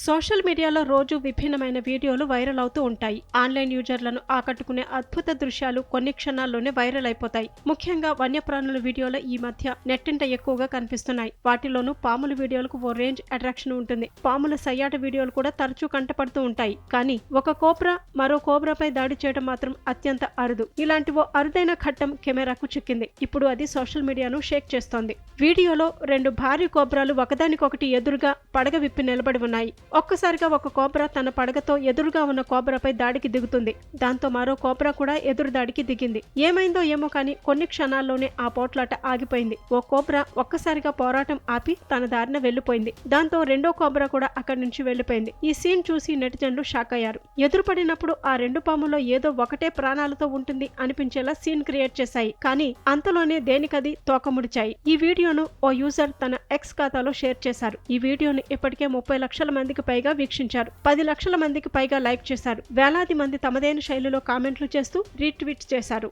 Social మీడియాలో రోజు విభిన్నమైన వీడియోలు వైరల్ అవుతూ ఉంటాయి. ఆన్లైన్ యూజర్లను ఆకట్టుకునే అద్భుత దృశ్యాలు కొన్ని క్షణాల్లోనే వైరల్ అయిపోతాయి. ముఖ్యంగా వన్యప్రాణుల వీడియోలు ఈ మధ్య నెట్టింట ఎక్కువగా కనిపిస్తున్నాయి. వాటిలోనూ పాముల వీడియోలకు ఓ రేంజ్ అట్రాక్షన్ ఉంటుంది. పాముల సయ్యాట వీడియోలు కూడా తరచూ కంటపడుతూ ఉంటాయి. కానీ ఒక కోబ్రా మరో కోబ్రాపై దాడి చేయడం మాత్రం అత్యంత అరుదు. ఇలాంటి ఓ అరుదైన ఘట్టం కెమెరాకు చిక్కింది. ఇప్పుడు అది సోషల్ మీడియాను షేక్ చేస్తోంది. వీడియోలో రెండు భారీ కోబ్రాలు ఒకదానికొకటి ఎదురుగా పడగ విప్పి నిలబడి ఉన్నాయి. ఒక్కసారిగా ఒక కోబ్రా తన పడగతో ఎదురుగా ఉన్న కోబ్రాపై దాడికి దిగుతుంది. దాంతో మరో కోబ్రా కూడా ఎదురు దాడికి దిగింది. ఏమైందో ఏమో కానీ కొన్ని క్షణాల్లోనే ఆ పోట్లాట ఆగిపోయింది. ఓ కోబ్రా ఒక్కసారిగా పోరాటం ఆపి తన దారిన వెళ్ళిపోయింది దాంతో రెండో కోబ్రా కూడా అక్కడి నుంచి వెళ్ళిపోయింది ఈ సీన్ చూసి నెటిజన్లు షాక్ అయ్యారు. ఎదురుపడినప్పుడు ఆ రెండు పాములో ఏదో ఒకటే ప్రాణాలతో ఉంటుంది అనిపించేలా సీన్ క్రియేట్ చేశాయి. కానీ అంతలోనే దేనికది తోకముడిచాయి. ఈ వీడియోను ఓ యూజర్ తన ఎక్స్ ఖాతాలో షేర్ చేశారు. ఈ వీడియోను ఇప్పటికే ముప్పై లక్షల మందికి పైగా వీక్షించారు. పది లక్షల మందికి పైగా లైక్ చేశారు. వేలాది మంది తమదైన శైలిలో కామెంట్లు చేస్తూ రీట్వీట్ చేశారు.